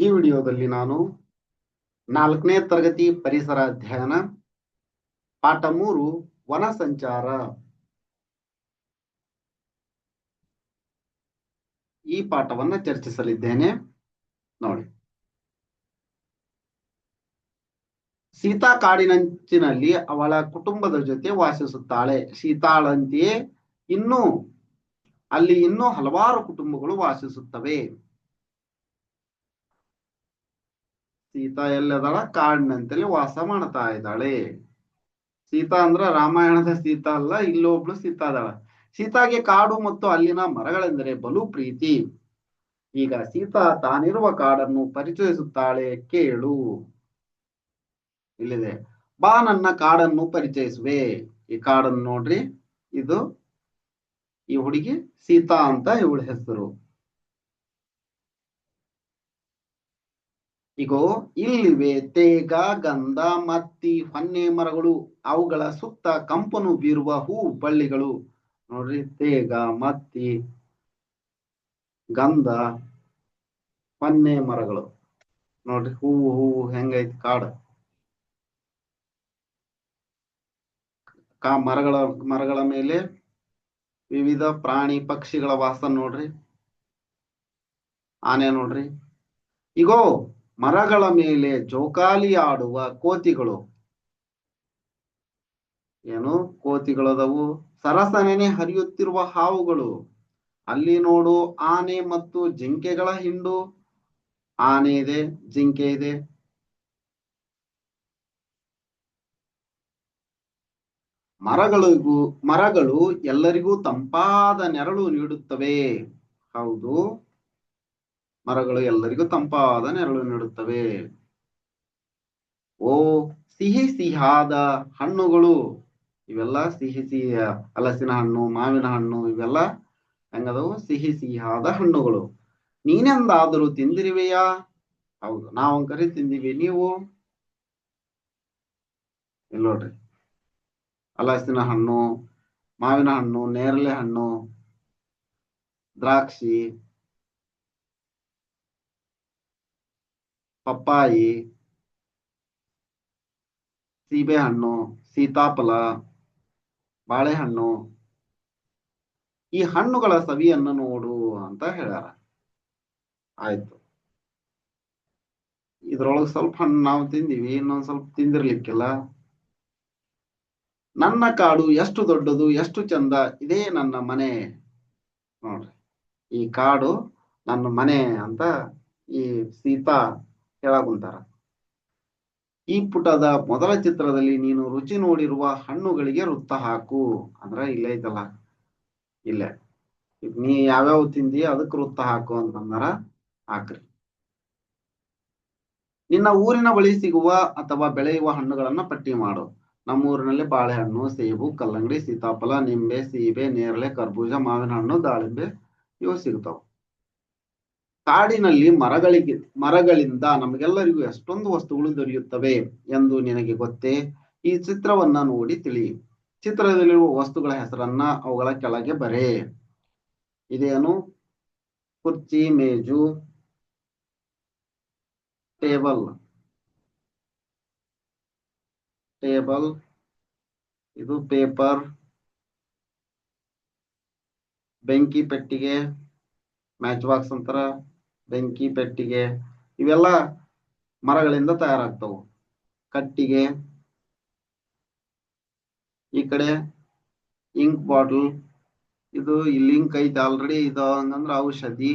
ಈ ವಿಡಿಯೋದಲ್ಲಿ ನಾನು ನಾಲ್ಕನೇ ತರಗತಿ ಪರಿಸರ ಅಧ್ಯಯನ, ಪಾಠ ಮೂರು, ವನ ಸಂಚಾರ. ಈ ಪಾಠವನ್ನು ಚರ್ಚಿಸಲಿದ್ದೇನೆ. ನೋಡಿ. ಸೀತಾ ಕಾಡಿನಂಚಿನಲ್ಲಿ ಅವಳ ಕುಟುಂಬದ ಜೊತೆ ವಾಸಿಸುತ್ತಾಳೆ. ಸೀತಾಳಂತೆಯೇ ಇನ್ನೂ, ಅಲ್ಲಿ ಇನ್ನೂ ಹಲವಾರು ಕುಟುಂಬಗಳು ವಾಸಿಸುತ್ತವೆ. ಸೀತಾ ಎಲ್ಲದಾಳ ಕಾಡಿನಂತಲ್ಲಿ ವಾಸ ಮಾಡ್ತಾ ಇದ್ದಾಳೆ. ಸೀತಾ ಅಂದ್ರ ರಾಮಾಯಣದ ಸೀತಾ ಅಲ್ಲ ಇಲ್ಲೊಬ್ಳು ಸೀತಾ ಇದ್ದಾಳ ಸೀತಾಗೆ ಕಾಡು ಮತ್ತು ಅಲ್ಲಿನ ಮರಗಳೆಂದರೆ ಬಲು ಪ್ರೀತಿ. ಈಗ ಸೀತಾ ತಾನಿರುವ ಕಾಡನ್ನು ಪರಿಚಯಿಸುತ್ತಾಳೆ, ಕೇಳು. ಇಲ್ಲಿದೆ. ಬಾ ನನ್ನ ಕಾಡನ್ನು ಪರಿಚಯಿಸುವೆ. ಈ ಕಾಡನ್ನು ನೋಡ್ರಿ, ಇದು ಈ ಹುಡುಗಿ ಸೀತಾ ಅಂತ ಇವಳ ಹೆಸರು. ಇಗೋ, ಇಲ್ಲಿವೆ ತೇಗ, ಗಂಧ, ಮತ್ತಿ, ಹೊನ್ನೆ ಮರಗಳು, ಅವುಗಳ ಸುತ್ತ ಕಂಪನು ಬೀರುವ ಹೂ ಬಳ್ಳಿಗಳು. ನೋಡ್ರಿ, ತೇಗ, ಮತ್ತಿ, ಗಂಧ, ಹೊನ್ನೆ ಮರಗಳು. ನೋಡ್ರಿ ಹೂವು ಹೂವು ಹೆಂಗೈತಿ ಕಾಡು. ಕಾ, ಮರಗಳ ಮರಗಳ ಮೇಲೆ ವಿವಿಧ ಪ್ರಾಣಿ ಪಕ್ಷಿಗಳ ವಾಸ ನೋಡ್ರಿ. ಆನೆ ನೋಡ್ರಿ. ಇಗೋ ಮರಗಳ ಮೇಲೆ ಜೋಕಾಲಿ ಆಡುವ ಕೋತಿಗಳು. ಏನು ಕೋತಿಗಳದವು? ಸರಸನೆನೆ ಹರಿಯುತ್ತಿರುವ ಹಾವುಗಳು. ಅಲ್ಲಿ ನೋಡು, ಆನೆ ಮತ್ತು ಜಿಂಕೆಗಳ ಹಿಂಡು. ಆನೆ ಇದೆ, ಜಿಂಕೆ ಇದೆ. ಮರಗಳಿಗೂ, ಮರಗಳು ಎಲ್ಲರಿಗೂ ತಂಪಾದ ನೆರಳು ನೀಡುತ್ತವೆ. ಹೌದು. ಮರಗಳು ಎಲ್ಲರಿಗೂ ತಂಪಾದ ನೆರಳು ನೀಡುತ್ತವೆ. ಓ ಸಿಹಿ ಸಿಹಿಯಾದ ಹಣ್ಣುಗಳು, ಇವೆಲ್ಲ ಸಿಹಿ ಸಿಹಿಯ ಹಲಸಿನ ಹಣ್ಣು, ಮಾವಿನ ಹಣ್ಣು, ಇವೆಲ್ಲ ಹೆಂಗದವು? ಸಿಹಿ ಸಿಹಿಯಾದ ಹಣ್ಣುಗಳು. ನೀನೆಂದಾದರೂ ತಿಂದಿರುವೆಯಾ? ಹೌದು ನಾವು ಕರಿ ತಿಂದಿವಿ, ನೀವು? ಇಲ್ಲ ನೋಡ್ರಿ. ಹಲಸಿನ ಹಣ್ಣು, ಮಾವಿನ ಹಣ್ಣು, ನೇರಳೆ ಹಣ್ಣು, ದ್ರಾಕ್ಷಿ ಪಪ್ಪಾಯಿ ಸೀಬೆಹಣ್ಣು ಸೀತಾಫಲ ಬಾಳೆಹಣ್ಣು ಈ ಹಣ್ಣುಗಳ ಸವಿಯನ್ನು ನೋಡು ಅಂತ ಹೇಳ್ಯಾರ. ಆಯ್ತು. ಇದ್ರೊಳಗ ಸ್ವಲ್ಪ ಹಣ್ಣು ನಾವು ತಿಂದಿವಿ, ಇನ್ನೊಂದ್ ಸ್ವಲ್ಪ ತಿಂದಿರ್ಲಿಕ್ಕಿಲ್ಲ. ನನ್ನ ಕಾಡು ಎಷ್ಟು ದೊಡ್ಡದು, ಎಷ್ಟು ಚಂದ, ಇದೇ ನನ್ನ ಮನೆ. ನೋಡ್ರಿ. ಈ ಕಾಡು ನನ್ನ ಮನೆ ಅಂತ ಈ ಸೀತಾ ಹೇಳಕುಂತಾರ ಈ ಪುಟದ ಮೊದಲ ಚಿತ್ರದಲ್ಲಿ ನೀನು ರುಚಿ ನೋಡಿರುವ ಹಣ್ಣುಗಳಿಗೆ ವೃತ್ತ ಹಾಕು. ಅಂದ್ರೆ ಇಲ್ಲೇ ಐತಲ್ಲ? ಇಲ್ಲೇ. ಈಗ ನೀ ಯಾವ್ಯಾವ ತಿಂದಿ ಅದಕ್ಕೆ ವೃತ್ತ ಹಾಕು ಅಂತಂದ್ರ ಹಾಕ್ರಿ. ನಿನ್ನ ಊರಿನ ಬಳಿ ಸಿಗುವ ಅಥವಾ ಬೆಳೆಯುವ ಹಣ್ಣುಗಳನ್ನ ಪಟ್ಟಿ ಮಾಡು. ನಮ್ಮೂರಿನಲ್ಲಿ ಬಾಳೆಹಣ್ಣು, ಸೇಬು, ಕಲ್ಲಂಗಡಿ, ಸೀತಾಫಲ, ನಿಂಬೆ, ಸೀಬೆ, ನೇರಳೆ, ಕರ್ಬೂಜ ಮಾವಿನ ಹಣ್ಣು ದಾಳಿಂಬೆ, ಇವು ಸಿಗ್ತಾವ. ಕಾಡಿನಲ್ಲಿ ಮರಗಳಿಗೆ, ಮರಗಳಿಂದ ನಮಗೆಲ್ಲರಿಗೂ ಎಷ್ಟೊಂದು ವಸ್ತುಗಳು ದೊರೆಯುತ್ತವೆ ಎಂದು ನಿನಗೆ ಗೊತ್ತೇ? ಈ ಚಿತ್ರವನ್ನ ನೋಡಿ ತಿಳಿ. ಚಿತ್ರದಲ್ಲಿರುವ ವಸ್ತುಗಳ ಹೆಸರನ್ನ ಅವುಗಳ ಕೆಳಗೆ ಬರೆ. ಇದೇನು? ಕುರ್ಚಿ, ಮೇಜು, ಟೇಬಲ್. ಟೇಬಲ್, ಇದು ಪೇಪರ್. ಬೆಂಕಿ ಪೆಟ್ಟಿಗೆ, ಮ್ಯಾಚ್ ಬಾಕ್ಸ್ ಅಂತಾರ. ಬೆಂಕಿ, ಪೆಟ್ಟಿಗೆ ಇವೆಲ್ಲ ಮರಗಳಿಂದ ತಯಾರಾಗ್ತವು. ಕಟ್ಟಿಗೆ, ಈ ಕಡೆ ಇಂಕ್ ಬಾಟಲ್, ಇದು ಇಲ್ಲಿ ಇಂಕ್ ಐತೆ ಆಲ್ರೆಡಿ ಇದು ಹಂಗಂದ್ರ ಔಷಧಿ.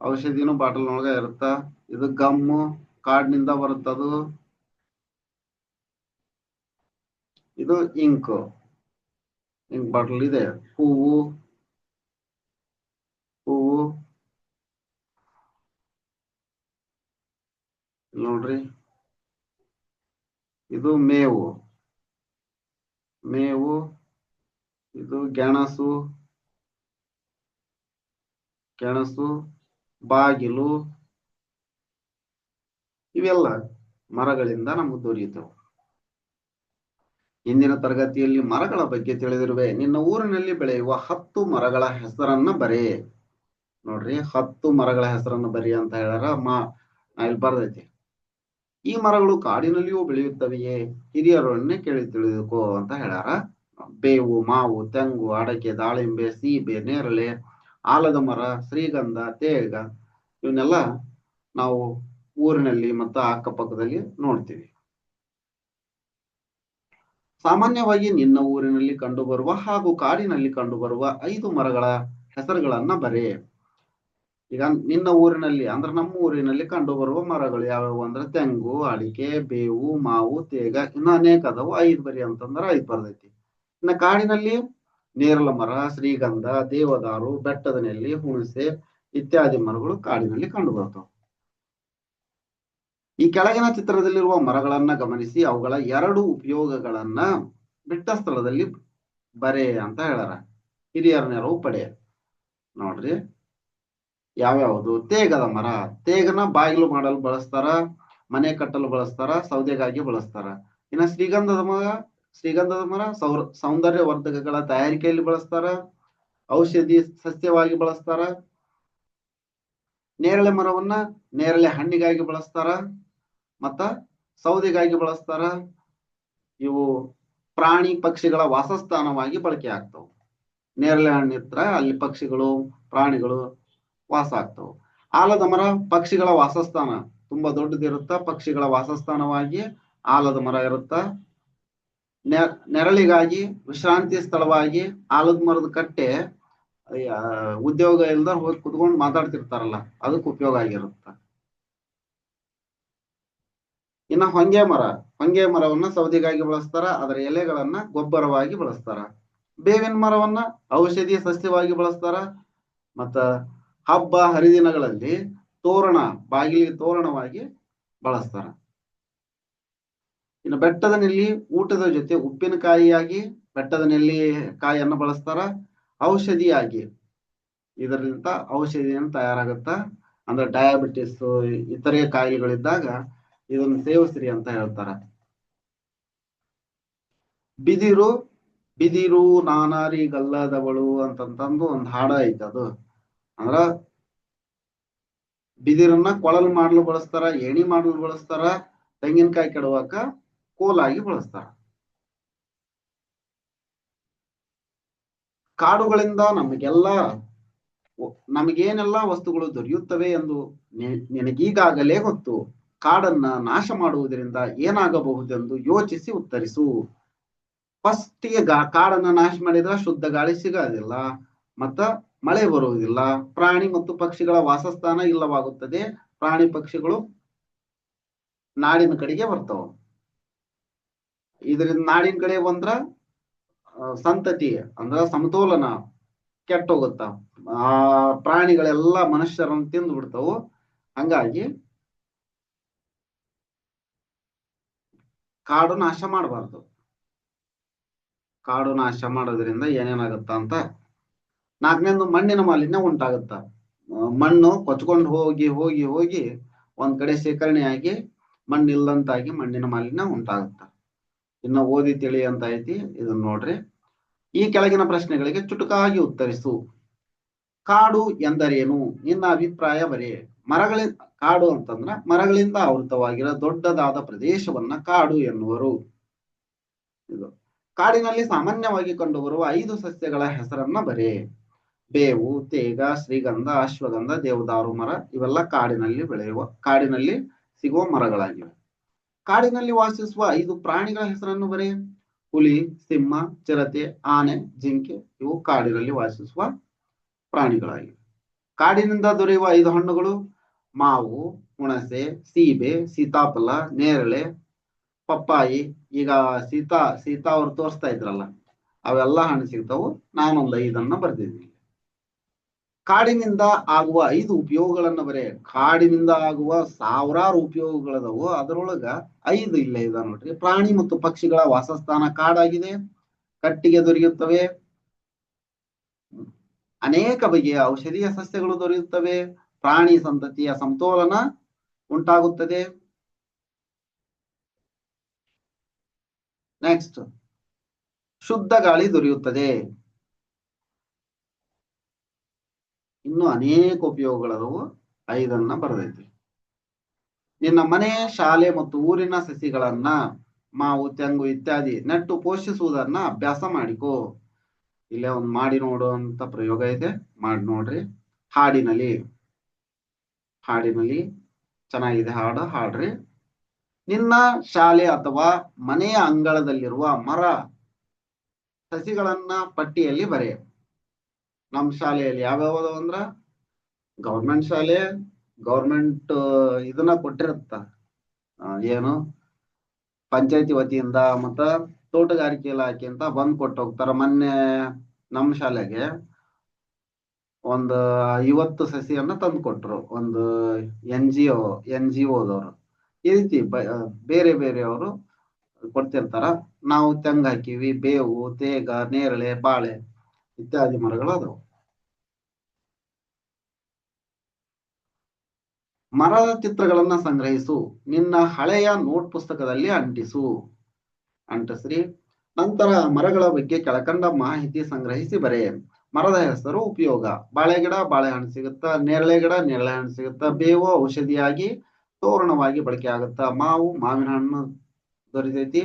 ಔಷಧಿನೂ ಬಾಟಲ್ ಒಳಗ ಇರುತ್ತ. ಇದು ಗಮ್ಮು, ಕಾಡ್ನಿಂದ ಬರುತ್ತದು. ಇದು ಇಂಕ್. ಇಂಕ್ ಬಾಟಲ್ ಇದೆ. ಹೂವು. ನೋಡ್ರಿ. ಇದು ಮೇವು. ಮೇವು, ಇದು ಗೆಣಸು ಗೆಣಸು, ಬಾಗಿಲು, ಇವೆಲ್ಲ ಮರಗಳಿಂದ ನಮಗೆ ದೊರೆಯುತ್ತವೆ. ಇಂದಿನ ತರಗತಿಯಲ್ಲಿ ಮರಗಳ ಬಗ್ಗೆ ತಿಳಿದಿರುವೆ. ನಿನ್ನ ಊರಿನಲ್ಲಿ ಬೆಳೆಯುವ ಹತ್ತು ಮರಗಳ ಹೆಸರನ್ನ ಬರೆ. ನೋಡ್ರಿ, ಹತ್ತು ಮರಗಳ ಹೆಸರನ್ನು ಬರಿ ಅಂತ ಹೇಳಾರ ಮಾ ಇಲ್ಲಿ ಬರ್ದೈತಿ. ಈ ಮರಗಳು ಕಾಡಿನಲ್ಲಿಯೂ ಬೆಳೆಯುತ್ತವೆಯೇ? ಹಿರಿಯರನ್ನೇ ಕೇಳಿ ತಿಳಿದುಕೋ ಅಂತ ಹೇಳಾರ ಬೇವು, ಮಾವು, ತೆಂಗು, ಅಡಕೆ, ದಾಳಿಂಬೆ, ಸೀಬೆ, ನೇರಳೆ, ಆಲದ ಮರ, ಶ್ರೀಗಂಧ, ತೇಗ ಇವನ್ನೆಲ್ಲ ನಾವು ಊರಿನಲ್ಲಿ ಮತ್ತು ಅಕ್ಕಪಕ್ಕದಲ್ಲಿ ನೋಡ್ತೀವಿ. ಸಾಮಾನ್ಯವಾಗಿ ನಿನ್ನ ಊರಿನಲ್ಲಿ ಕಂಡುಬರುವ ಹಾಗೂ ಕಾಡಿನಲ್ಲಿ ಕಂಡುಬರುವ ಐದು ಮರಗಳ ಹೆಸರುಗಳನ್ನ ಬರೆ. ಈಗ ನಿನ್ನ ಊರಿನಲ್ಲಿ, ಅಂದ್ರೆ ನಮ್ಮ ಊರಿನಲ್ಲಿ ಕಂಡುಬರುವ ಮರಗಳು ಯಾವ್ಯಾವ ಅಂದ್ರೆ ತೆಂಗು, ಅಡಿಕೆ, ಬೇವು, ಮಾವು, ತೇಗ, ಇನ್ನು ಅನೇಕ ಅದಾವು. ಐದ್ ಬರಿ ಅಂತಂದ್ರೆ ಐದ್ ಬರ್ದೈತಿ ಇನ್ನ ಕಾಡಿನಲ್ಲಿ ನೇರಳ ಮರ, ಶ್ರೀಗಂಧ, ದೇವದಾರು, ಬೆಟ್ಟದ ನೆಲ್ಲಿ, ಹುಣಸೆ ಇತ್ಯಾದಿ ಮರಗಳು ಕಾಡಿನಲ್ಲಿ ಕಂಡು ಬರ್ತಾವ ಈ ಕೆಳಗಿನ ಚಿತ್ರದಲ್ಲಿರುವ ಮರಗಳನ್ನ ಗಮನಿಸಿ, ಅವುಗಳ ಎರಡು ಉಪಯೋಗಗಳನ್ನ ಬಿಟ್ಟ ಸ್ಥಳದಲ್ಲಿ ಬರೆ ಅಂತ ಹೇಳಾರ. ಹಿರಿಯರ ನೆರವು ಪಡೆ ನೋಡ್ರಿ. ಯಾವ್ಯಾವುದು? ತೇಗದ ಮರ ತೇಗನ ಬಾಗಿಲು ಮಾಡಲು ಬಳಸ್ತಾರ, ಮನೆ ಕಟ್ಟಲು ಬಳಸ್ತಾರ, ಸೌದೆಗಾಗಿ ಬಳಸ್ತಾರ. ಇನ್ನ ಶ್ರೀಗಂಧದ ಮರ ಶ್ರೀಗಂಧದ ಮರ ಸೌರ, ಸೌಂದರ್ಯ ವರ್ಧಕಗಳ ತಯಾರಿಕೆಯಲ್ಲಿ ಬಳಸ್ತಾರ. ಔಷಧಿ ಸಸ್ಯವಾಗಿ ಬಳಸ್ತಾರ. ನೇರಳೆ ಮರವನ್ನ ನೇರಳೆ ಹಣ್ಣಿಗಾಗಿ ಬಳಸ್ತಾರ. ಮತ್ತ ಸೌದೆಗಾಗಿ ಬಳಸ್ತಾರ. ಇವು ಪ್ರಾಣಿ ಪಕ್ಷಿಗಳ ವಾಸಸ್ಥಾನವಾಗಿ ಬಳಕೆ ಆಗ್ತವು. ನೇರಳೆ ಹಣ್ಣಿತ್ರ ಅಲ್ಲಿ ಪಕ್ಷಿಗಳು, ಪ್ರಾಣಿಗಳು ವಾಸ ಆಗ್ತವೆ. ಆಲದ ಮರ ಪಕ್ಷಿಗಳ ವಾಸಸ್ಥಾನ. ತುಂಬಾ ದೊಡ್ಡದಿರುತ್ತ ಪಕ್ಷಿಗಳ ವಾಸಸ್ಥಾನವಾಗಿ ಆಲದ ಮರ ಇರುತ್ತ. ನೆರಳಿಗಾಗಿ, ವಿಶ್ರಾಂತಿ ಸ್ಥಳವಾಗಿ ಆಲದ ಮರದ ಕಟ್ಟೆ ಉದ್ಯೋಗ ಇಲ್ದ ಹೋಗಿ ಕುತ್ಕೊಂಡು ಮಾತಾಡ್ತಿರ್ತಾರಲ್ಲ, ಅದಕ್ಕೆ ಉಪಯೋಗ ಆಗಿರುತ್ತ. ಇನ್ನ ಹೊಂಗೆ ಮರ. ಹೊಂಗೆ ಮರವನ್ನ ಸೌದೆಗಾಗಿ ಬಳಸ್ತಾರ. ಅದರ ಎಲೆಗಳನ್ನ ಗೊಬ್ಬರವಾಗಿ ಬಳಸ್ತಾರ. ಬೇವಿನ ಮರವನ್ನ ಔಷಧಿ ಸಸ್ಯವಾಗಿ ಬಳಸ್ತಾರ. ಮತ್ತ ಹಬ್ಬ ಹರಿದಿನಗಳಲ್ಲಿ ತೋರಣ, ಬಾಗಿಲಿಗೆ ತೋರಣವಾಗಿ ಬಳಸ್ತಾರ. ಇನ್ನು ಬೆಟ್ಟದ ನೆಲ್ಲಿ ಊಟದ ಜೊತೆ ಉಪ್ಪಿನಕಾಯಿಯಾಗಿ ಬೆಟ್ಟದ ನೆಲ್ಲಿ ಕಾಯಿಯನ್ನು ಬಳಸ್ತಾರ. ಔಷಧಿಯಾಗಿ ಇದರಿಂದ ಔಷಧಿಯನ್ನು ತಯಾರಾಗುತ್ತ, ಅಂದ್ರೆ ಡಯಾಬಿಟಿಸ್ ಇತರೆ ಕಾಯಿಲೆಗಳಿದ್ದಾಗ ಇದನ್ನು ಸೇವಿಸ್ರಿ ಅಂತ ಹೇಳ್ತಾರ. ಬಿದಿರು ಬಿದಿರು ನಾನಾರಿ ಗಲ್ಲದವಳು ಅಂತಂತಂದು ಒಂದು ಹಾಡ ಐತೆ ಅದು. ಅಂದ್ರ ಬಿದಿರನ್ನ ಕೊಳಲು ಮಾಡಲು ಬಳಸ್ತಾರ ಎಣಿ ಮಾಡಲು ಬಳಸ್ತಾರ, ತೆಂಗಿನಕಾಯಿ ಕೆಡವಾಕ ಕೋಲಾಗಿ ಬಳಸ್ತಾರ. ಕಾಡುಗಳಿಂದ ನಮಗೆಲ್ಲ ನಮಗೇನೆಲ್ಲಾ ವಸ್ತುಗಳು ದೊರೆಯುತ್ತವೆ ಎಂದು ನಿನಗೀಗಾಗಲೇ ಗೊತ್ತು ಕಾಡನ್ನ ನಾಶ ಮಾಡುವುದರಿಂದ ಏನಾಗಬಹುದೆಂದು ಯೋಚಿಸಿ ಉತ್ತರಿಸು. ಫಸ್ಟಿಗೆ ಗಾ, ಕಾಡನ್ನ ನಾಶ ಮಾಡಿದ್ರೆ ಶುದ್ಧ ಗಾಳಿ ಸಿಗೋದಿಲ್ಲ. ಮತ್ತ ಮಳೆ ಬರುವುದಿಲ್ಲ. ಪ್ರಾಣಿ ಮತ್ತು ಪಕ್ಷಿಗಳ ವಾಸಸ್ಥಾನ ಇಲ್ಲವಾಗುತ್ತದೆ. ಪ್ರಾಣಿ ಪಕ್ಷಿಗಳು ನಾಡಿನ ಕಡೆಗೆ ಬರ್ತಾವ. ಇದರಿಂದ ನಾಡಿನ ಕಡೆ ಬಂದ್ರ ಸಂತತಿ ಅಂದ್ರ ಸಮತೋಲನ ಕೆಟ್ಟೋಗುತ್ತ. ಆ, ಪ್ರಾಣಿಗಳೆಲ್ಲ ಮನುಷ್ಯರನ್ನು ತಿಂದು ಬಿಡ್ತಾವು. ಹಂಗಾಗಿ ಕಾಡು ನಾಶ ಮಾಡಬಾರ್ದು. ಕಾಡು ನಾಶ ಮಾಡೋದ್ರಿಂದ ಏನೇನಾಗುತ್ತ ಅಂತ ನಾಲ್ಕನೇದು ಮಣ್ಣಿನ ಮಾಲಿನ್ಯ ಉಂಟಾಗುತ್ತ? ಮಣ್ಣು ಕೊಚ್ಕೊಂಡು ಹೋಗಿ ಹೋಗಿ ಹೋಗಿ ಒಂದ್ ಕಡೆ ಶೇಖರಣೆಯಾಗಿ ಮಣ್ಣಿಲ್ಲದಂತಾಗಿ ಮಣ್ಣಿನ ಮಾಲಿನ್ಯ ಉಂಟಾಗುತ್ತ? ಇನ್ನು ಓದಿ ತಿಳಿ ಅಂತ ಐತಿ ಇದನ್ನ ನೋಡ್ರಿ. ಈ ಕೆಳಗಿನ ಪ್ರಶ್ನೆಗಳಿಗೆ ಚುಟುಕಾಗಿ ಉತ್ತರಿಸು. ಕಾಡು ಎಂದರೇನು? ನಿನ್ನ ಅಭಿಪ್ರಾಯ ಬರೀ. ಮರಗಳಿಂದ ಕಾಡು ಅಂತಂದ್ರ ಮರಗಳಿಂದ ಆವೃತವಾಗಿರೋ ದೊಡ್ಡದಾದ ಪ್ರದೇಶವನ್ನ ಕಾಡು ಎನ್ನುವರು. ಇದು ಕಾಡಿನಲ್ಲಿ ಸಾಮಾನ್ಯವಾಗಿ ಕಂಡುಬರುವ ಐದು ಸಸ್ಯಗಳ ಹೆಸರನ್ನ ಬರೆ. ಬೇವು, ತೇಗ, ಶ್ರೀಗಂಧ, ಅಶ್ವಗಂಧ, ದೇವದಾರು ಮರ ಇವೆಲ್ಲ ಕಾಡಿನಲ್ಲಿ ಬೆಳೆಯುವ, ಕಾಡಿನಲ್ಲಿ ಸಿಗುವ ಮರಗಳಾಗಿವೆ. ಕಾಡಿನಲ್ಲಿ ವಾಸಿಸುವ ಐದು ಪ್ರಾಣಿಗಳ ಹೆಸರನ್ನು ಬರೆ ಹುಲಿ, ಸಿಂಹ, ಚಿರತೆ, ಆನೆ, ಜಿಂಕೆ ಇವು ಕಾಡಿನಲ್ಲಿ ವಾಸಿಸುವ ಪ್ರಾಣಿಗಳಾಗಿವೆ. ಕಾಡಿನಿಂದ ದೊರೆಯುವ ಐದು ಹಣ್ಣುಗಳು ಮಾವು, ಹುಣಸೆ, ಸೀಬೆ, ಸೀತಾಫಲ, ನೇರಳೆ, ಪಪ್ಪಾಯಿ. ಈಗ ಸೀತಾ ಸೀತಾ ಅವ್ರು ತೋರಿಸ್ತಾ ಇದ್ರಲ್ಲ, ಅವೆಲ್ಲ ಹಣ್ಣು ಸಿಗ್ತಾವು. ನಾನೊಂದು ಐದನ್ನ ಬರ್ದಿದ್ದೀನಿ. ಕಾಡಿನಿಂದ ಆಗುವ ಐದು ಉಪಯೋಗಗಳನ್ನ ಬರೇ. ಕಾಡಿನಿಂದ ಆಗುವ ಸಾವಿರಾರು ಉಪಯೋಗಗಳದವು. ಅದರೊಳಗ ಐದು ಇಲ್ಲ ಇದ ನೋಡ್ರಿ. ಪ್ರಾಣಿ ಮತ್ತು ಪಕ್ಷಿಗಳ ವಾಸಸ್ಥಾನ ಕಾಡಾಗಿದೆ. ಕಟ್ಟಿಗೆ ದೊರೆಯುತ್ತವೆ. ಅನೇಕ ಬಗೆಯ ಔಷಧೀಯ ಸಸ್ಯಗಳು ದೊರೆಯುತ್ತವೆ. ಪ್ರಾಣಿ ಸಂತತಿಯ ಸಮತೋಲನ ಉಂಟಾಗುತ್ತದೆ. ನೆಕ್ಸ್ಟ್ ಶುದ್ಧ ಗಾಳಿ ದೊರೆಯುತ್ತದೆ. ಇನ್ನು ಅನೇಕ ಉಪಯೋಗಗಳದವು. ಐದನ್ನ ಬರೆದೈತಿ. ನಿನ್ನ ಮನೆ, ಶಾಲೆ ಮತ್ತು ಊರಿನ ಸಸಿಗಳನ್ನ ಮಾವು, ತೆಂಗು ಇತ್ಯಾದಿ ನೆಟ್ಟು ಪೋಷಿಸುವುದನ್ನ ಅಭ್ಯಾಸ ಮಾಡಿಕೋ. ಇಲ್ಲೇ ಒಂದು ಮಾಡಿ ನೋಡುವಂತ ಪ್ರಯೋಗ ಇದೆ. ಮಾಡಿ ನೋಡ್ರಿ. ಹಾಡಿನಲ್ಲಿ ಹಾಡಿನಲ್ಲಿ ಚೆನ್ನಾಗಿದೆ ಹಾಡು, ಹಾಡ್ರಿ. ನಿನ್ನ ಶಾಲೆ ಅಥವಾ ಮನೆಯ ಅಂಗಳದಲ್ಲಿರುವ ಮರ ಸಸಿಗಳನ್ನ ಪಟ್ಟಿಯಲ್ಲಿ ಬರೆ. ನಮ್ಮ ಶಾಲೆಯಲ್ಲಿ ಯಾವ್ಯಾವ ಅಂದ್ರ ಗೌರ್ಮೆಂಟ್ ಶಾಲೆ ಗೌರ್ಮೆಂಟ್ ಇದನ್ನ ಕೊಟ್ಟಿರುತ್ತ. ಏನು? ಪಂಚಾಯತಿ ವತಿಯಿಂದ ಮತ್ತ ತೋಟಗಾರಿಕೆ ಇಲಾಖೆ ಅಂತ ಬಂದ್ ಕೊಟ್ಟು ಹೋಗ್ತಾರ. ಮೊನ್ನೆ ನಮ್ಮ ಶಾಲೆಗೆ ಒಂದು ಐವತ್ತು ಸಸಿಯನ್ನ ತಂದು ಕೊಟ್ರು. ಒಂದು N G O, N G ಒದವರು ಈ ರೀತಿ ಬೇರೆ ಬೇರೆ ಅವರು ಕೊಡ್ತಿರ್ತಾರ. ನಾವು ತೆಂಗ್ ಹಾಕಿವಿ, ಬೇವು, ತೇಗ, ನೇರಳೆ, ಬಾಳೆ. ಇತ್ಯಾದಿ ಮರಗಳಾದವು. ಮರದ ಚಿತ್ರಗಳನ್ನ ಸಂಗ್ರಹಿಸು, ನಿನ್ನ ಹಳೆಯ ನೋಟ್ ಪುಸ್ತಕದಲ್ಲಿ ಅಂಟಿಸು. ಅಂಟಿಸ್ರಿ. ನಂತರ ಮರಗಳ ಬಗ್ಗೆ ಕೆಳಕಂಡ ಮಾಹಿತಿ ಸಂಗ್ರಹಿಸಿ ಬರೆ. ಮರದ ಹೆಸರು ಉಪಯೋಗ. ಬಾಳೆ ಗಿಡ ಬಾಳೆಹಣ್ಣು ಸಿಗುತ್ತಾ? ನೇರಳೆ ಗಿಡ, ನೇರಳೆ ಹಣ್ಣು ಸಿಗುತ್ತಾ? ಬೇವು, ಔಷಧಿಯಾಗಿ ತೋರಣವಾಗಿ ಬಳಕೆ ಆಗುತ್ತಾ? ಮಾವು, ಮಾವಿನ ಹಣ್ಣು ದೊರೆತೈತಿ.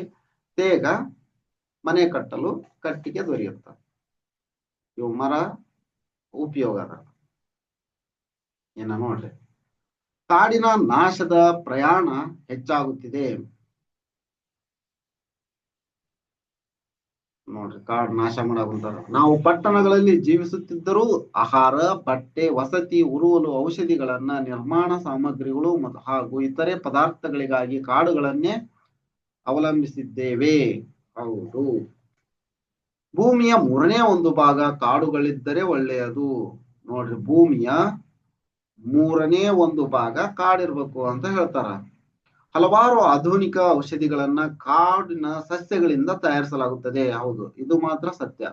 ತೇಗ, ಮನೆ ಕಟ್ಟಲು ಕಟ್ಟಿಗೆ ದೊರೆಯುತ್ತ? ಇವು ಮರ ಉಪಯೋಗ ಅದ ಏನ ನೋಡ್ರಿ. ಕಾಡಿನ ನಾಶದ ಪ್ರಯಾಣ ಹೆಚ್ಚಾಗುತ್ತಿದೆ. ನೋಡ್ರಿ ಕಾಡ್ ನಾಶ ಮಾಡಾಕುಂತಾರ. ನಾವು ಪಟ್ಟಣಗಳಲ್ಲಿ ಜೀವಿಸುತ್ತಿದ್ದರೂ ಆಹಾರ, ಬಟ್ಟೆ, ವಸತಿ, ಉರುವಲು, ಔಷಧಿಗಳನ್ನ, ನಿರ್ಮಾಣ ಸಾಮಗ್ರಿಗಳು ಮತ್ತು ಹಾಗೂ ಇತರೆ ಪದಾರ್ಥಗಳಿಗಾಗಿ ಕಾಡುಗಳನ್ನೇ ಅವಲಂಬಿಸಿದ್ದೇವೆ. ಹೌದು. ಭೂಮಿಯ ಮೂರನೇ ಒಂದು ಭಾಗ ಕಾಡುಗಳಿದ್ದರೆ ಒಳ್ಳೆಯದು. ನೋಡ್ರಿ, ಭೂಮಿಯ ಮೂರನೇ ಒಂದು ಭಾಗ ಕಾಡಿರ್ಬೇಕು ಅಂತ ಹೇಳ್ತಾರ. ಹಲವಾರು ಆಧುನಿಕ ಔಷಧಿಗಳನ್ನ ಕಾಡಿನ ಸಸ್ಯಗಳಿಂದ ತಯಾರಿಸಲಾಗುತ್ತದೆ. ಹೌದು, ಇದು ಮಾತ್ರ ಸತ್ಯ.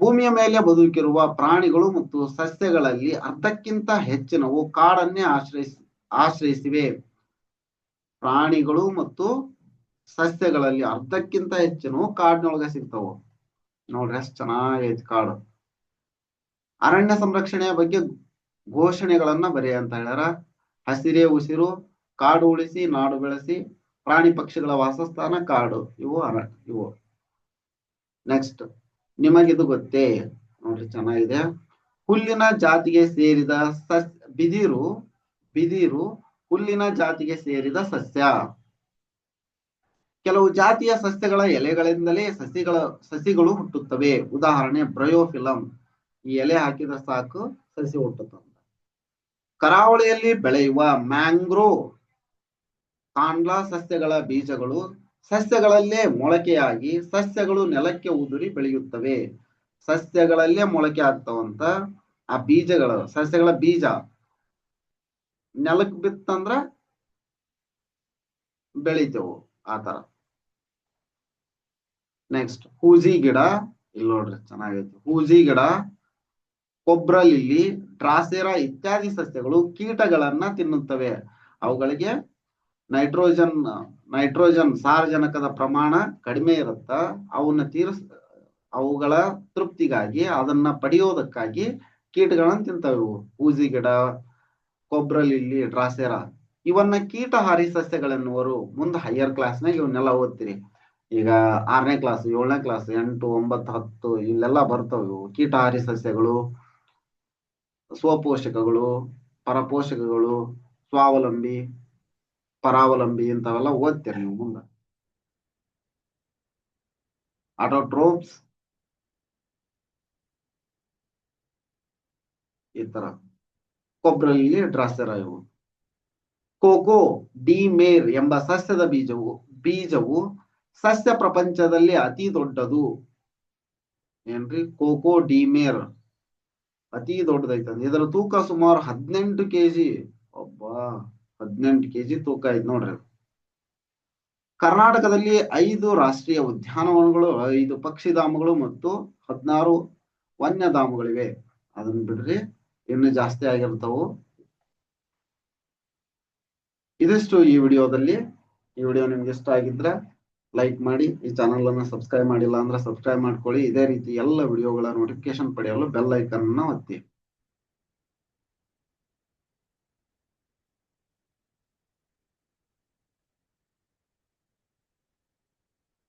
ಭೂಮಿಯ ಮೇಲೆ ಬದುಕಿರುವ ಪ್ರಾಣಿಗಳು ಮತ್ತು ಸಸ್ಯಗಳಲ್ಲಿ ಅರ್ಧಕ್ಕಿಂತ ಹೆಚ್ಚಿನವು ಕಾಡನ್ನೇ ಆಶ್ರಯಿಸಿ, ಆಶ್ರಯಿಸಿವೆ. ಪ್ರಾಣಿಗಳು ಮತ್ತು ಸಸ್ಯಗಳಲ್ಲಿ ಅರ್ಧಕ್ಕಿಂತ ಹೆಚ್ಚಿನವು ಕಾಡಿನೊಳಗೆ ಸಿಗ್ತಾವು. ನೋಡ್ರಿ ಅಷ್ಟು ಚೆನ್ನಾಗೈತಿ ಕಾಡು. ಅರಣ್ಯ ಸಂರಕ್ಷಣೆಯ ಬಗ್ಗೆ ಘೋಷಣೆಗಳನ್ನ ಬರೆಯ ಅಂತ ಹೇಳ್ಯಾರ. ಹಸಿರೇ, ಉಸಿರು, ಕಾಡು ಉಳಿಸಿ, ನಾಡು ಬೆಳೆಸಿ, ಪ್ರಾಣಿ ಪಕ್ಷಿಗಳ ವಾಸಸ್ಥಾನ, ಕಾಡು. ಇವು ಅರಣ್ಯ ಇವು. ನೆಕ್ಸ್ಟ್ ನಿಮಗಿದು ಗೊತ್ತೇ? ನೋಡ್ರಿ ಚೆನ್ನಾಗಿದೆ. ಹುಲ್ಲಿನ ಜಾತಿಗೆ ಸೇರಿದ ಸಸ್, ಬಿದಿರು ಬಿದಿರು ಹುಲ್ಲಿನ ಜಾತಿಗೆ ಸೇರಿದ ಸಸ್ಯ. ಕೆಲವು ಜಾತಿಯ ಸಸ್ಯಗಳ ಎಲೆಗಳಿಂದಲೇ ಸಸಿಗಳ, ಸಸಿಗಳು ಹುಟ್ಟುತ್ತವೆ. ಉದಾಹರಣೆ ಬ್ರಯೋಫಿಲಂ ಈ ಎಲೆ ಹಾಕಿದ ಸಾಕು, ಸಸಿ ಹುಟ್ಟುತ್ತಂತ. ಕರಾವಳಿಯಲ್ಲಿ ಬೆಳೆಯುವ ಮ್ಯಾಂಗ್ರೋ ಕಾಂಡ್ಲಾ ಸಸ್ಯಗಳ ಬೀಜಗಳು ಸಸ್ಯಗಳಲ್ಲೇ ಮೊಳಕೆಯಾಗಿ ಸಸ್ಯಗಳು ನೆಲಕ್ಕೆ ಉದುರಿ ಬೆಳೆಯುತ್ತವೆ. ಸಸ್ಯಗಳಲ್ಲೇ ಮೊಳಕೆ ಆಗ್ತಾವಂತ ಆ ಬೀಜಗಳು, ಸಸ್ಯಗಳ ಬೀಜ. ನೆಲಕ್ಕೆ ಬಿತ್ತಂದ್ರ ಬೆಳಿತೇವು ಆತರ ನೆಕ್ಸ್ಟ್ ಹೂಜಿ ಗಿಡ, ಇಲ್ಲಿ ನೋಡ್ರಿ ಚೆನ್ನಾಗೈತಿ. ಹೂಜಿ ಗಿಡ ಕೊಬ್ರಲಿಲ್ಲಿ ಡ್ರಾಸೆರಾ ಇತ್ಯಾದಿ ಸಸ್ಯಗಳು ಕೀಟಗಳನ್ನ ತಿನ್ನುತ್ತವೆ. ಅವುಗಳಿಗೆ ನೈಟ್ರೋಜನ್ ನೈಟ್ರೋಜನ್ ಸಾರಜನಕದ ಪ್ರಮಾಣ ಕಡಿಮೆ ಇರುತ್ತ. ಅವನ್ನ ತೀರ್ಸ್, ಅವುಗಳ ತೃಪ್ತಿಗಾಗಿ, ಅದನ್ನ ಪಡೆಯೋದಕ್ಕಾಗಿ ಕೀಟಗಳನ್ನ ತಿಂತವೆ ಹೂಜಿ ಗಿಡ ಕೊಬ್ರಲಿಲ್ಲಿ ಡ್ರಾಸೆರಾ. ಇವನ್ನ ಕೀಟಹಾರಿ ಸಸ್ಯಗಳೆನ್ನುವರು. ಮುಂದೆ ಹೈಯರ್ ಕ್ಲಾಸ್ನಾಗ ಇವನ್ನೆಲ್ಲ ಓದ್ತೀರಿ. ಈಗ ಆರನೇ ಕ್ಲಾಸ್ ಏಳನೇ ಕ್ಲಾಸ್ ಎಂಟು, ಒಂಬತ್ತು, ಹತ್ತು, ಇಲ್ಲೆಲ್ಲ ಬರ್ತವೆ. ಕೀಟಹಾರಿ ಸಸ್ಯಗಳು, ಸ್ವಪೋಷಕಗಳು, ಪರಪೋಷಕಗಳು, ಸ್ವಾವಲಂಬಿ, ಪರಾವಲಂಬಿ ಇಂಥವೆಲ್ಲ ಓದ್ತೀರಿ ನೀವು ಮುಂದೆ. ಆಟೋಟ್ರೋಪ್ಸ್, ಈ ತರ ಕೊಬ್ರಲ್ಲಿ ಡ್ರಾಸೆರ ಇವು ಕೋಕೋ, ಡಿ ಮೇರ್ ಎಂಬ ಸಸ್ಯದ ಬೀಜವು ಬೀಜವು ಸಸ್ಯ ಪ್ರಪಂಚದಲ್ಲಿ ಅತಿ ದೊಡ್ಡದು ಏನ್ರಿ? Coco de mer. ಅತಿ ದೊಡ್ಡದೈತೆ ಇದರ ತೂಕ ಸುಮಾರು ಹದಿನೆಂಟು ಕೆಜಿ. ಒಬ್ಬ ಹದಿನೆಂಟು ಕೆಜಿ ತೂಕ ಐತಿ ನೋಡ್ರಿ ಕರ್ನಾಟಕದಲ್ಲಿ ಐದು ರಾಷ್ಟ್ರೀಯ ಉದ್ಯಾನವನಗಳು, ಐದು ಪಕ್ಷಿಧಾಮಗಳು ಮತ್ತು ಹದಿನಾರು ವನ್ಯಧಾಮಗಳಿವೆ. ಅದನ್ನ ಬಿಡ್ರಿ, ಇನ್ನು ಜಾಸ್ತಿ ಆಗಿರ್ತಾವು. ಇದಿಷ್ಟು ಈ ವಿಡಿಯೋದಲ್ಲಿ. ಈ ವಿಡಿಯೋ ನಿಮ್ಗೆ ಇಷ್ಟ ಆಗಿದ್ರೆ ಲೈಕ್ ಮಾಡಿ, ಈ ಚಾನಲ್ ಅನ್ನ ಸಬ್ಸ್ಕ್ರೈಬ್ ಮಾಡಿಲ್ಲ ಅಂದ್ರೆ ಸಬ್ಸ್ಕ್ರೈಬ್ ಮಾಡ್ಕೊಳ್ಳಿ. ಇದೇ ರೀತಿ ಎಲ್ಲ ವಿಡಿಯೋಗಳ ನೋಟಿಫಿಕೇಶನ್ ಪಡೆಯಲು ಬೆಲ್ ಐಕನ್ ಅನ್ನ ಒತ್ತಿ.